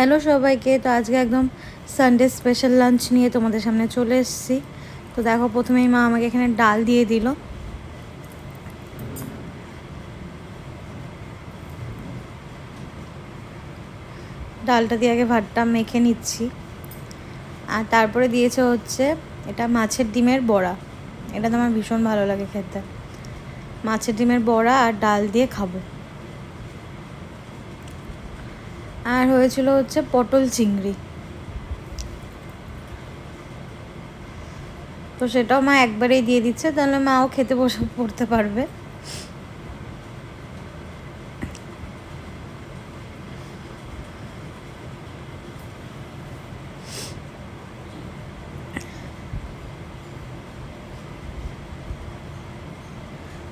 Hello সবাইকে, তো আজকে একদম সানডে স্পেশাল লাঞ্চ নিয়ে তোমাদের সামনে চলে এসেছি। তো দেখো, প্রথমেই মা আমাকে এখানে ডাল দিয়ে দিল। ডালটা দিয়ে আগে ভাতটা মেখে নিচ্ছি। আর তারপরে দিয়েছে হচ্ছে, এটা মাছের ডিমের বড়া। এটা তো আমার ভীষণ ভালো লাগে খেতে। মাছের ডিমের বড়া আর ডাল দিয়ে খাব। আর হয়েছিল হচ্ছে পটল চিংড়ি। তো সেটাও মা একবারেই দিয়ে দিচ্ছে, তাহলে মাও খেতে বসে, পড়তে পারবে।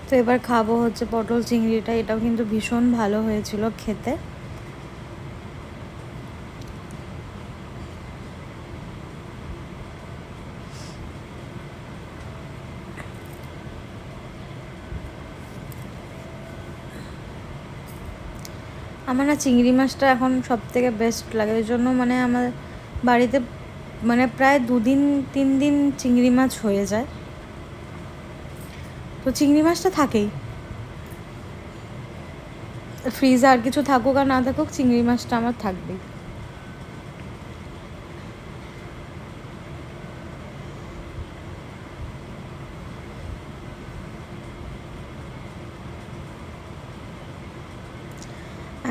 তো এবার খাব হচ্ছে পটল চিংড়িটা, এটাও কিন্তু ভীষণ ভালো হয়েছিল খেতে। আমার না চিংড়ি মাছটা এখন সব থেকে বেস্ট লাগে। ওই জন্য মানে আমার বাড়িতে মানে প্রায় দুদিন তিন দিন চিংড়ি মাছ হয়ে যায়। তো চিংড়ি মাছটা থাকেই। ফ্রিজে আর কিছু থাকুক আর না থাকুক, চিংড়ি মাছটা আমার থাকবেই।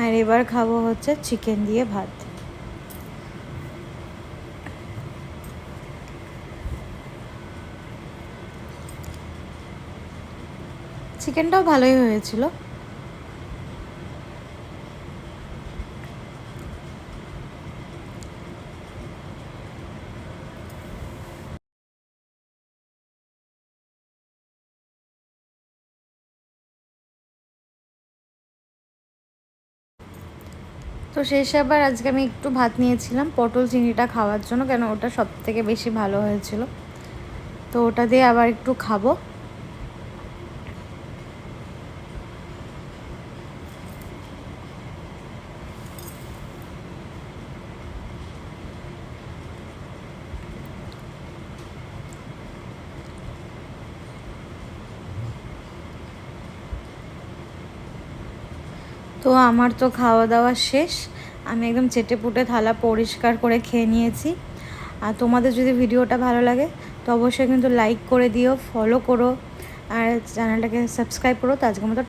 আর এবার খাব হচ্ছে চিকেন দিয়ে ভাত। চিকেনটাও ভালোই হয়েছিল। তো শেষে আবার আজকে আমি একটু ভাত নিয়েছিলাম, পটল চিংড়িটা খাওয়ার জন্য, কেন ওটা সব থেকে বেশি ভালো হয়েছিল। তো ওটা দিয়ে আবার একটু খাব। তো আমার তো খাওয়া দাওয়া শেষ। আমি একদম চেটে পুটে থালা পরিষ্কার করে খেয়ে নিয়েছি। আর তোমাদের যদি ভিডিওটা ভালো লাগে, তো অবশ্যই কিন্তু লাইক করে দিও ফলো করো, আর চ্যানেলটাকে সাবস্ক্রাইব করো, তো আজকের মতো